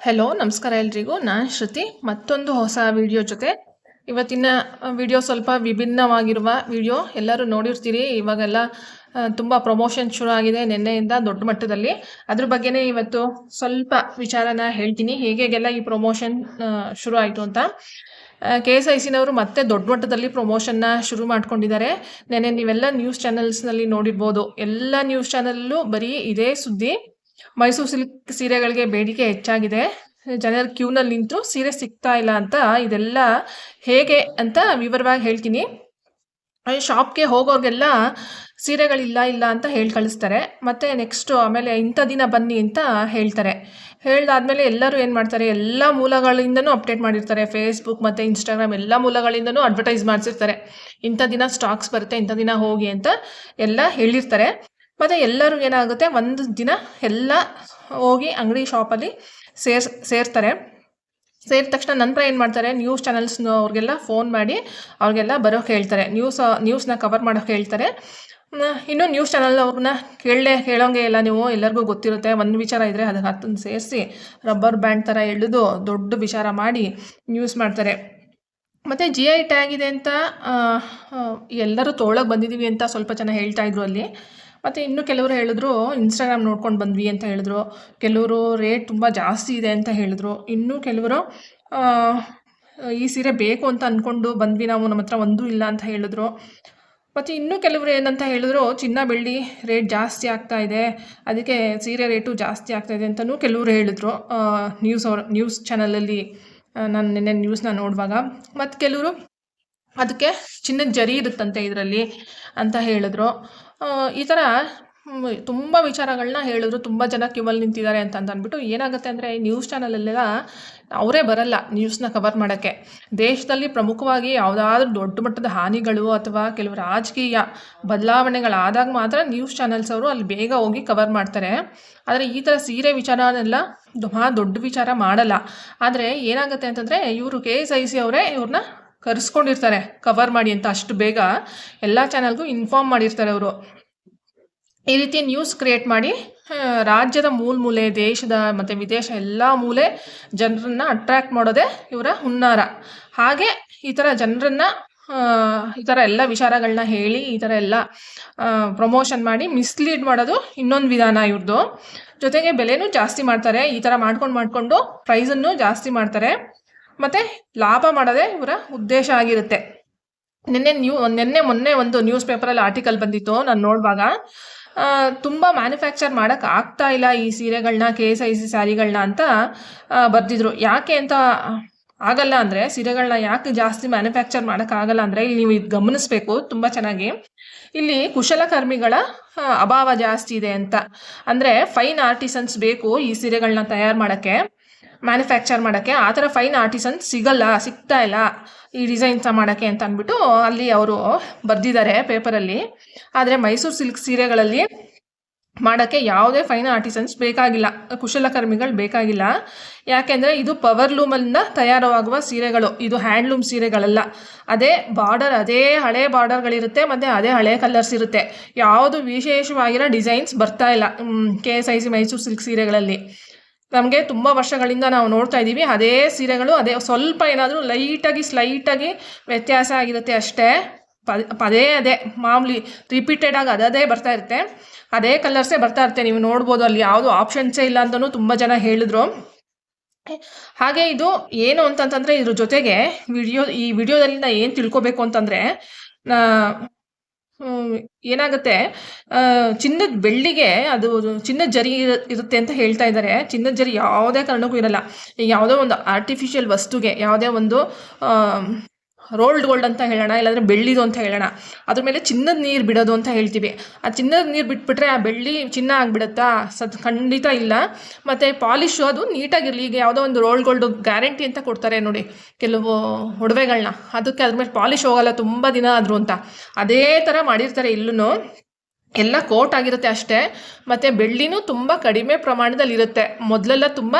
Hello ನಮಸ್ಕಾರ ಎಲ್ರಿಗೂ. ನಾನು ಶ್ರುತಿ. ಮತ್ತೊಂದು ಹೊಸ ವಿಡಿಯೋ ಜೊತೆ. ಇವತ್ತಿನ ವಿಡಿಯೋ ಸ್ವಲ್ಪ ವಿಭಿನ್ನವಾಗಿರುವ ವಿಡಿಯೋ ಎಲ್ಲರೂ ನೋಡಿರ್ತೀರಿ. ಇವಾಗೆಲ್ಲ ತುಂಬ ಪ್ರಮೋಷನ್ ಶುರು ಆಗಿದೆ ನಿನ್ನೆಯಿಂದ ದೊಡ್ಡ ಮಟ್ಟದಲ್ಲಿ. ಅದ್ರ ಬಗ್ಗೆನೇ ಇವತ್ತು ಸ್ವಲ್ಪ ವಿಚಾರನ ಹೇಳ್ತೀನಿ. ಹೇಗೆಲ್ಲ ಈ ಪ್ರಮೋಷನ್ ಶುರು ಆಯಿತು ಅಂತ. ಕೆ ಎಸ್ ಐ ಸಿನವರು ಮತ್ತೆ ದೊಡ್ಡ ಮಟ್ಟದಲ್ಲಿ ಪ್ರಮೋಷನ್ನ ಶುರು ಮಾಡ್ಕೊಂಡಿದ್ದಾರೆ. ನೆನ್ನೆ ನೀವೆಲ್ಲ ನ್ಯೂಸ್ ಚಾನೆಲ್ಸ್ನಲ್ಲಿ ನೋಡಿರ್ಬೋದು. ಎಲ್ಲ ನ್ಯೂಸ್ ಚಾನಲ್ಲೂ ಬರೀ ಇದೇ ಸುದ್ದಿ. ಮೈಸೂರು ಸಿಲ್ಕ್ ಸೀರೆಗಳಿಗೆ ಬೇಡಿಕೆ ಹೆಚ್ಚಾಗಿದೆ. ಜನರ ಕ್ಯೂನಲ್ಲಿ ನಿಂತು ಸೀರೆ ಸಿಗ್ತಾ ಇಲ್ಲ ಅಂತ ಇದೆಲ್ಲ ಹೇಗೆ ಅಂತ ವಿವರವಾಗಿ ಹೇಳ್ತೀನಿ. ಶಾಪ್ಗೆ ಹೋಗೋರಿಗೆಲ್ಲ ಸೀರೆಗಳಿಲ್ಲ, ಇಲ್ಲ ಅಂತ ಹೇಳಿ ಕಳಿಸ್ತಾರೆ. ಮತ್ತು ನೆಕ್ಸ್ಟು ಆಮೇಲೆ ಇಂಥ ದಿನ ಬನ್ನಿ ಅಂತ ಹೇಳ್ತಾರೆ. ಹೇಳ್ದಾದ್ಮೇಲೆ ಎಲ್ಲರೂ ಏನು ಮಾಡ್ತಾರೆ, ಎಲ್ಲ ಮೂಲಗಳಿಂದನೂ ಅಪ್ಡೇಟ್ ಮಾಡಿರ್ತಾರೆ. ಫೇಸ್ಬುಕ್ ಮತ್ತು ಇನ್ಸ್ಟಾಗ್ರಾಮ್ ಎಲ್ಲ ಮೂಲಗಳಿಂದನೂ ಅಡ್ವರ್ಟೈಸ್ ಮಾಡಿಸಿರ್ತಾರೆ. ಇಂಥ ದಿನ ಸ್ಟಾಕ್ಸ್ ಬರುತ್ತೆ, ಇಂಥ ದಿನ ಹೋಗಿ ಅಂತ ಎಲ್ಲ ಹೇಳಿರ್ತಾರೆ. ಮತ್ತು ಎಲ್ಲರೂ ಏನಾಗುತ್ತೆ? ಒಂದು ದಿನ ಎಲ್ಲ ಹೋಗಿ ಅಂಗಡಿ ಶಾಪಲ್ಲಿ ಸೇರ್ಸ್, ಸೇರ್ತಾರೆ. ಸೇರಿದ ತಕ್ಷಣ ನಂತರ ಏನು ಮಾಡ್ತಾರೆ? ನ್ಯೂಸ್ ಚಾನಲ್ಸ್ನ ಅವ್ರಿಗೆಲ್ಲ ಫೋನ್ ಮಾಡಿ ಅವ್ರಿಗೆಲ್ಲ ಬರೋಕ್ಕೆ ಹೇಳ್ತಾರೆ. ನ್ಯೂಸ್ ನ್ಯೂಸ್ನ ಕವರ್ ಮಾಡೋಕ್ಕೆ ಹೇಳ್ತಾರೆ. ಇನ್ನೂ ನ್ಯೂಸ್ ಚಾನಲ್ ಅವ್ರನ್ನ ಕೇಳಲೇ, ಕೇಳೋಂಗೆ ಇಲ್ಲ ನೀವು. ಎಲ್ಲರಿಗೂ ಗೊತ್ತಿರುತ್ತೆ. ಒಂದು ವಿಚಾರ ಇದ್ದರೆ ಅದಕ್ಕೆ ಹತ್ತನ್ನು ಸೇರಿಸಿ ರಬ್ಬರ್ ಬ್ಯಾಂಡ್ ಥರ ಎಳೆದು ದೊಡ್ಡ ವಿಚಾರ ಮಾಡಿ ನ್ಯೂಸ್ ಮಾಡ್ತಾರೆ. ಮತ್ತು ಜಿ ಐ ಟ್ಯಾಗ್ ಇದೆ ಅಂತ ಎಲ್ಲರೂ ತೋಳಕ್ಕೆ ಬಂದಿದ್ದೀವಿ ಅಂತ ಸ್ವಲ್ಪ ಜನ ಹೇಳ್ತಾ ಇದ್ರು ಅಲ್ಲಿ. ಮತ್ತು ಇನ್ನು ಕೆಲವರು ಹೇಳಿದ್ರು ಇನ್ಸ್ಟಾಗ್ರಾಮ್ ನೋಡ್ಕೊಂಡು ಬಂದ್ವಿ ಅಂತ ಹೇಳಿದ್ರು. ಕೆಲವರು ರೇಟ್ ತುಂಬ ಜಾಸ್ತಿ ಇದೆ ಅಂತ ಹೇಳಿದ್ರು. ಇನ್ನು ಕೆಲವರು ಈ ಸೀರೆ ಬೇಕು ಅಂತ ಅಂದ್ಕೊಂಡು ಬಂದ್ವಿ, ನಾವು ನಮ್ಮ ಹತ್ರ ಒಂದೂ ಇಲ್ಲ ಅಂತ ಹೇಳಿದ್ರು. ಮತ್ತು ಇನ್ನೂ ಕೆಲವರು ಏನಂತ ಹೇಳಿದ್ರು, ಚಿನ್ನ ಬೆಳ್ಳಿ ರೇಟ್ ಜಾಸ್ತಿ ಆಗ್ತಾ ಇದೆ, ಅದಕ್ಕೆ ಸೀರೆ ರೇಟು ಜಾಸ್ತಿ ಆಗ್ತಾ ಇದೆ ಅಂತಲೂ ಕೆಲವರು ಹೇಳಿದ್ರು. ನ್ಯೂಸ್ ಅವ್ರ ನ್ಯೂಸ್ ಚಾನಲಲ್ಲಿ ನಾನು ನಿನ್ನೆ ನ್ಯೂಸ್ನ ನೋಡುವಾಗ. ಮತ್ತು ಕೆಲವರು ಅದಕ್ಕೆ ಚಿನ್ನದ ಜರಿ ಇರುತ್ತಂತೆ ಇದರಲ್ಲಿ ಅಂತ ಹೇಳಿದ್ರು. ಈ ಥರ ತುಂಬ ವಿಚಾರಗಳನ್ನ ಹೇಳಿದ್ರು. ತುಂಬ ಜನ ಕ್ಯೂವಲ್ಲಿ ನಿಂತಿದ್ದಾರೆ ಅಂತ ಅಂದ್ಬಿಟ್ಟು ಏನಾಗುತ್ತೆ ಅಂದರೆ ನ್ಯೂಸ್ ಚಾನಲಲ್ಲೆಲ್ಲ ಅವರೇ ಬರಲ್ಲ ನ್ಯೂಸ್ನ ಕವರ್ ಮಾಡೋಕ್ಕೆ. ದೇಶದಲ್ಲಿ ಪ್ರಮುಖವಾಗಿ ಯಾವುದಾದ್ರೂ ದೊಡ್ಡ ಮಟ್ಟದ ಹಾನಿಗಳು ಅಥವಾ ಕೆಲವು ರಾಜಕೀಯ ಬದಲಾವಣೆಗಳಾದಾಗ ಮಾತ್ರ ನ್ಯೂಸ್ ಚಾನಲ್ಸ್ ಅವರು ಅಲ್ಲಿ ಬೇಗ ಹೋಗಿ ಕವರ್ ಮಾಡ್ತಾರೆ. ಆದರೆ ಈ ಥರ ಸೀರೆ ವಿಚಾರನೆಲ್ಲ ಮಹಾ ದೊಡ್ಡ ವಿಚಾರ ಮಾಡಲ್ಲ. ಆದರೆ ಏನಾಗುತ್ತೆ ಅಂತಂದರೆ ಇವರು ಕೆ ಎಸ್ ಐ ಸಿ ಅವರೇ ಇವ್ರನ್ನ ಕರೆಸ್ಕೊಂಡಿರ್ತಾರೆ ಕವರ್ ಮಾಡಿ ಅಂತ ಅಷ್ಟು ಬೇಗ ಎಲ್ಲ ಚಾನಲ್ಗೂ ಇನ್ಫಾರ್ಮ್ ಮಾಡಿರ್ತಾರೆ ಅವರು. ಈ ರೀತಿ ನ್ಯೂಸ್ ಕ್ರಿಯೇಟ್ ಮಾಡಿ ರಾಜ್ಯದ ಮೂಲ ಮೂಲೆ, ದೇಶದ ಮತ್ತು ವಿದೇಶ ಎಲ್ಲ ಮೂಲೆ ಜನರನ್ನು ಅಟ್ರ್ಯಾಕ್ಟ್ ಮಾಡೋದೇ ಇವರ ಹುನ್ನಾರ. ಹಾಗೆ ಈ ಥರ ಜನರನ್ನು ಈ ಥರ ಎಲ್ಲ ವಿಚಾರಗಳನ್ನ ಹೇಳಿ, ಈ ಥರ ಎಲ್ಲ ಪ್ರಮೋಷನ್ ಮಾಡಿ ಮಿಸ್ಲೀಡ್ ಮಾಡೋದು ಇನ್ನೊಂದು ವಿಧಾನ ಇವ್ರದ್ದು ಜೊತೆಗೆ ಬೆಲೆನೂ ಜಾಸ್ತಿ ಮಾಡ್ತಾರೆ, ಈ ಥರ ಮಾಡ್ಕೊಂಡು ಮಾಡಿಕೊಂಡು ಪ್ರೈಸನ್ನು ಜಾಸ್ತಿ ಮಾಡ್ತಾರೆ. ಮತ್ತು ಲಾಭ ಮಾಡೋದೇ ಇವರ ಉದ್ದೇಶ ಆಗಿರುತ್ತೆ. ನಿನ್ನೆ ನ್ಯೂ ನಿನ್ನೆ ಮೊನ್ನೆ ಒಂದು ನ್ಯೂಸ್ ಪೇಪರಲ್ಲಿ ಆರ್ಟಿಕಲ್ ಬಂದಿತ್ತು, ನಾನು ನೋಡುವಾಗ. ತುಂಬ ಮ್ಯಾನುಫ್ಯಾಕ್ಚರ್ ಮಾಡೋಕ್ಕೆ ಆಗ್ತಾ ಇಲ್ಲ ಈ ಸೀರೆಗಳನ್ನ ಕೆ ಎಸ್ ಐ ಸಿ ಸ್ಯಾರಿಗಳನ್ನ ಅಂತ ಬರ್ದಿದ್ರು. ಯಾಕೆ ಅಂತ ಆಗಲ್ಲ ಅಂದರೆ ಸೀರೆಗಳನ್ನ ಯಾಕೆ ಜಾಸ್ತಿ ಮ್ಯಾನುಫ್ಯಾಕ್ಚರ್ ಮಾಡೋಕ್ಕಾಗಲ್ಲ ಅಂದರೆ, ಇಲ್ಲಿ ನೀವು ಇದು ಗಮನಿಸಬೇಕು ತುಂಬ ಚೆನ್ನಾಗಿ. ಇಲ್ಲಿ ಕುಶಲಕರ್ಮಿಗಳ ಅಭಾವ ಜಾಸ್ತಿ ಇದೆ ಅಂತ. ಅಂದರೆ ಫೈನ್ ಆರ್ಟಿಸನ್ಸ್ ಬೇಕು ಈ ಸೀರೆಗಳನ್ನ ತಯಾರು ಮಾಡೋಕ್ಕೆ. ಮ್ಯಾನುಫ್ಯಾಕ್ಚರ್ ಮಾಡೋಕ್ಕೆ, ಆ ಥರ ಫೈನ್ ಆರ್ಟಿಸನ್ಸ್ ಸಿಗಲ್ಲ, ಸಿಗ್ತಾ ಇಲ್ಲ ಈ ಡಿಸೈನ್ಸ ಮಾಡೋಕ್ಕೆ ಅಂತ ಅಂದ್ಬಿಟ್ಟು ಅಲ್ಲಿ ಅವರು ಬರೆದಿದ್ದಾರೆ ಪೇಪರಲ್ಲಿ ಆದರೆ ಮೈಸೂರು ಸಿಲ್ಕ್ ಸೀರೆಗಳಲ್ಲಿ ಮಾಡೋಕ್ಕೆ ಯಾವುದೇ ಫೈನ್ ಆರ್ಟಿಸನ್ಸ್ ಬೇಕಾಗಿಲ್ಲ ಕುಶಲಕರ್ಮಿಗಳು ಬೇಕಾಗಿಲ್ಲ. ಯಾಕೆಂದರೆ ಇದು ಪವರ್ ಲೂಮಲ್ಲಿಂದ ತಯಾರವಾಗುವ ಸೀರೆಗಳು, ಇದು ಹ್ಯಾಂಡ್ಲೂಮ್ ಸೀರೆಗಳಲ್ಲ. ಅದೇ ಬಾರ್ಡರ್ ಅದೇ ಹಳೆ ಬಾರ್ಡರ್ಗಳಿರುತ್ತೆ ಮತ್ತು ಅದೇ ಹಳೆ ಕಲರ್ಸ್ ಇರುತ್ತೆ. ಯಾವುದು ವಿಶೇಷವಾಗಿರೋ ಡಿಸೈನ್ಸ್ ಬರ್ತಾ ಇಲ್ಲ K S I C Mysore silk ಸೀರೆಗಳಲ್ಲಿ. ನಮಗೆ ತುಂಬ ವರ್ಷಗಳಿಂದ ನಾವು ನೋಡ್ತಾ ಇದ್ದೀವಿ. ಅದೇ ಸೀರೆಗಳು, ಅದೇ ಸ್ವಲ್ಪ ಏನಾದರೂ ಲೈಟಾಗಿ, ಸ್ಲೈಟಾಗಿ ವ್ಯತ್ಯಾಸ ಆಗಿರುತ್ತೆ ಅಷ್ಟೇ. ಪದ ಅದೇ, ಮಾಮೂಲಿ ರಿಪೀಟೆಡ್ ಆಗಿ ಅದೇ ಬರ್ತಾ ಇರುತ್ತೆ. ಅದೇ ಕಲರ್ಸೇ ಬರ್ತಾ ಇರುತ್ತೆ. ನೀವು ನೋಡ್ಬೋದು ಅಲ್ಲಿ ಯಾವುದು ಆಪ್ಷನ್ಸೇ ಇಲ್ಲ ಅಂತಲೂ ತುಂಬ ಜನ ಹೇಳಿದ್ರು. ಹಾಗೆ ಇದು ಏನು ಅಂತಂತಂದರೆ ಇದ್ರ ಜೊತೆಗೆ ವಿಡಿಯೋ ಈ ವಿಡಿಯೋದಲ್ಲಿ ನಾ ಏನು ತಿಳ್ಕೊಬೇಕು ಅಂತಂದರೆ ಏನಾಗುತ್ತೆ? ಚಿನ್ನದ ಬೆಳ್ಳಿಗೆ ಅದು ಚಿನ್ನದ ಜರಿ ಇರ- ಇರುತ್ತೆ ಅಂತ ಹೇಳ್ತಾ ಇದ್ದಾರೆ ಚಿನ್ನದ ಜರಿ ಯಾವುದೇ ಕಾರಣಕ್ಕೂ ಇರಲ್ಲ. ಯಾವುದೋ ಒಂದು ಆರ್ಟಿಫಿಷಿಯಲ್ ವಸ್ತುಗೆ, ಯಾವುದೇ ಒಂದು ರೋಲ್ಡ್ ಗೋಲ್ಡ್ ಅಂತ ಹೇಳೋಣ, ಇಲ್ಲಾಂದರೆ ಬೆಳ್ಳಿದು ಅಂತ ಹೇಳೋಣ. ಅದ್ರ ಮೇಲೆ ಚಿನ್ನದ ನೀರು ಬಿಡೋದು ಅಂತ ಹೇಳ್ತೀವಿ. ಆ ಚಿನ್ನದ ನೀರು ಬಿಟ್ಬಿಟ್ರೆ ಆ ಬೆಳ್ಳಿ ಚಿನ್ನ ಆಗಿಬಿಡುತ್ತಾ? ಸದ್ ಖಂಡಿತ ಇಲ್ಲ. ಮತ್ತು ಪಾಲಿಶು ಅದು ನೀಟಾಗಿರಲಿ. ಈಗ ಯಾವುದೋ ಒಂದು ರೋಲ್ಡ್ ಗೋಲ್ಡ್ ಗ್ಯಾರಂಟಿ ಅಂತ ಕೊಡ್ತಾರೆ ನೋಡಿ ಕೆಲವು ಒಡವೆಗಳನ್ನ ಅದಕ್ಕೆ ಅದ್ರ ಮೇಲೆ ಪಾಲಿಶ್ ಹೋಗಲ್ಲ, ತುಂಬ ದಿನ ಆದರೂ ಅಂತ. ಅದೇ ಥರ ಮಾಡಿರ್ತಾರೆ ಇಲ್ಲೂ ಎಲ್ಲ ಕೋಟ್ ಆಗಿರುತ್ತೆ ಅಷ್ಟೇ. ಮತ್ತು ಬೆಳ್ಳಿನೂ ತುಂಬ ಕಡಿಮೆ ಪ್ರಮಾಣದಲ್ಲಿ ಇರುತ್ತೆ ಮೊದಲೆಲ್ಲ ತುಂಬ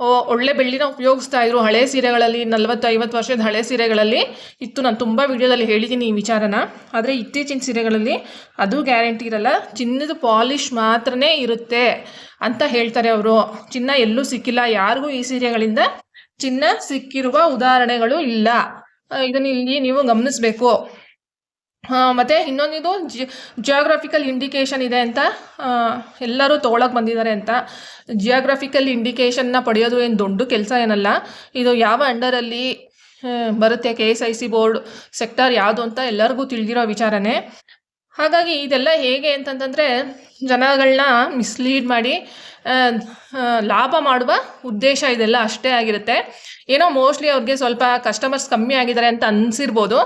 ಒಳ್ಳೆ ಬೆಳ್ಳಿನ ಉಪಯೋಗಿಸ್ತಾ ಇದ್ರು. ಹಳೆ ಸೀರೆಗಳಲ್ಲಿ ನಲ್ವತ್ತು ಐವತ್ತು ವರ್ಷದ ಹಳೆ ಸೀರೆಗಳಲ್ಲಿ. ಇತ್ತು, ನಾನು ತುಂಬ ವಿಡಿಯೋದಲ್ಲಿ ಹೇಳಿದ್ದೀನಿ ಈ ವಿಚಾರನ. ಆದರೆ ಇತ್ತೀಚಿನ ಸೀರೆಗಳಲ್ಲಿ ಅದು ಗ್ಯಾರಂಟಿ ಇರಲ್ಲ. ಚಿನ್ನದ ಪಾಲಿಷ್ ಮಾತ್ರನೇ ಇರುತ್ತೆ ಅಂತ ಹೇಳ್ತಾರೆ ಅವರು. ಚಿನ್ನ ಎಲ್ಲೂ ಸಿಕ್ಕಿಲ್ಲ. ಯಾರಿಗೂ ಈ ಸೀರೆಗಳಿಂದ ಚಿನ್ನ ಸಿಕ್ಕಿರುವ ಉದಾಹರಣೆಗಳು ಇಲ್ಲ. ಇದನ್ನ ಇಲ್ಲಿ ನೀವು ಗಮನಿಸಬೇಕು. ಮತ್ತು ಇನ್ನೊಂದಿದು ಜಿ ಜಿಯೋಗ್ರಫಿಕಲ್ ಇಂಡಿಕೇಶನ್ ಇದೆ ಅಂತ ಎಲ್ಲರೂ ತೊಗೊಳಕ್ಕೆ ಬಂದಿದ್ದಾರೆ ಅಂತ. ಜಿಯೋಗ್ರಫಿಕಲ್ ಇಂಡಿಕೇಶನ್ನ ಪಡೆಯೋದು ಏನು ದೊಡ್ಡ ಕೆಲಸ ಏನಲ್ಲ. ಇದು ಯಾವ ಅಂಡರಲ್ಲಿ ಬರುತ್ತೆ K S I C board sector ಯಾವುದು ಅಂತ ಎಲ್ಲರಿಗೂ ತಿಳಿದಿರೋ ವಿಚಾರನೇ. ಹಾಗಾಗಿ ಇದೆಲ್ಲ ಹೇಗೆ ಅಂತಂತಂದರೆ ಜನಗಳನ್ನ ಮಿಸ್ಲೀಡ್ ಮಾಡಿ ಲಾಭ ಮಾಡುವ ಉದ್ದೇಶ ಇದೆಲ್ಲ ಅಷ್ಟೇ ಆಗಿರುತ್ತೆ. ಏನೋ ಮೋಸ್ಟ್ಲಿ ಅವ್ರಿಗೆ ಸ್ವಲ್ಪ ಕಸ್ಟಮರ್ಸ್ ಕಮ್ಮಿ ಆಗಿದ್ದಾರೆ ಅಂತ ಅನಿಸಿರ್ಬೋದು.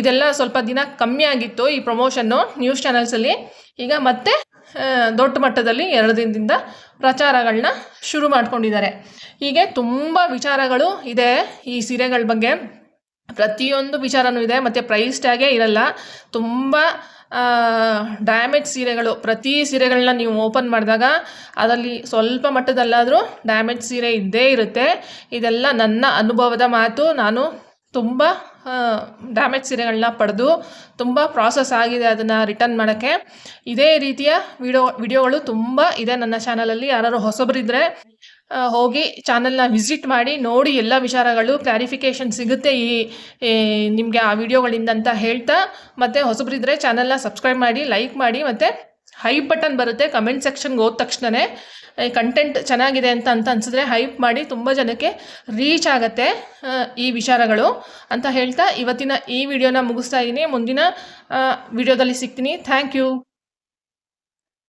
ಇದೆಲ್ಲ ಸ್ವಲ್ಪ ದಿನ ಕಮ್ಮಿ ಆಗಿತ್ತು ಈ ಪ್ರಮೋಷನ್ನು ನ್ಯೂಸ್ ಚಾನಲ್ಸಲ್ಲಿ ಈಗ ಮತ್ತೆ ದೊಡ್ಡ ಮಟ್ಟದಲ್ಲಿ ಎರಡು ದಿನದಿಂದ ಪ್ರಚಾರಗಳನ್ನ ಶುರು ಮಾಡ್ಕೊಂಡಿದ್ದಾರೆ. ಹೀಗೆ ತುಂಬ ವಿಚಾರಗಳು ಇದೆ ಈ ಸೀರೆಗಳ ಬಗ್ಗೆ. ಪ್ರತಿಯೊಂದು ವಿಚಾರನೂ ಇದೆ, ಮತ್ತು ಪ್ರೈಸ್ ಟ್ಯಾಗೇ ಇರಲ್ಲ. ತುಂಬ ಡ್ಯಾಮೇಜ್ ಸೀರೆಗಳು, ಪ್ರತಿ ಸೀರೆಗಳನ್ನ ನೀವು ಓಪನ್ ಮಾಡಿದಾಗ ಅದರಲ್ಲಿ ಸ್ವಲ್ಪ ಮಟ್ಟದಲ್ಲಾದರೂ ಡ್ಯಾಮೇಜ್ ಸೀರೆ ಇದ್ದೇ ಇರುತ್ತೆ. ಇದೆಲ್ಲ ನನ್ನ ಅನುಭವದ ಮಾತು. ನಾನು ತುಂಬ ಡ್ಯಾಮೇಜ್ ಸೀರೆಗಳನ್ನ ಪಡೆದು ತುಂಬ ಪ್ರಾಸೆಸ್ ಆಗಿದೆ ಅದನ್ನು ರಿಟರ್ನ್ ಮಾಡೋಕ್ಕೆ. ಇದೇ ರೀತಿಯ ವಿಡಿಯೋ ವಿಡಿಯೋಗಳು ತುಂಬ ಇದೆ ನನ್ನ ಚಾನಲಲ್ಲಿ ಯಾರು ಹೊಸಬರಿದ್ದರೆ ಹೋಗಿ ಚಾನಲ್ನ ವಿಸಿಟ್ ಮಾಡಿ ನೋಡಿ ಎಲ್ಲ ವಿಚಾರಗಳು ಕ್ಲಾರಿಫಿಕೇಶನ್ ಸಿಗುತ್ತೆ ಈ ನಿಮಗೆ ಆ ವಿಡಿಯೋಗಳಿಂದ ಅಂತ ಹೇಳ್ತಾ, ಮತ್ತು ಹೊಸಬ್ರಿದ್ರೆ ಚಾನಲ್ನ ಸಬ್ಸ್ಕ್ರೈಬ್ ಮಾಡಿ ಲೈಕ್ ಮಾಡಿ, ಮತ್ತು ಹೈಪ್ ಬಟನ್ ಬರುತ್ತೆ ಕಮೆಂಟ್ ಸೆಕ್ಷನ್ಗೆ ಹೋದ ತಕ್ಷಣವೇ ಕಂಟೆಂಟ್ ಚೆನ್ನಾಗಿದೆ ಅಂತ ಅಂತ ಅನಿಸಿದ್ರೆ ಹೈಪ್ ಮಾಡಿ ತುಂಬ ಜನಕ್ಕೆ ರೀಚ್ ಆಗುತ್ತೆ ಈ ವಿಚಾರಗಳು ಅಂತ ಹೇಳ್ತಾ ಇವತ್ತಿನ ಈ ವಿಡಿಯೋನ ಮುಗಿಸ್ತಾ ಇದ್ದೀನಿ. ಮುಂದಿನ ವಿಡಿಯೋದಲ್ಲಿ ಸಿಗ್ತೀನಿ. Thank you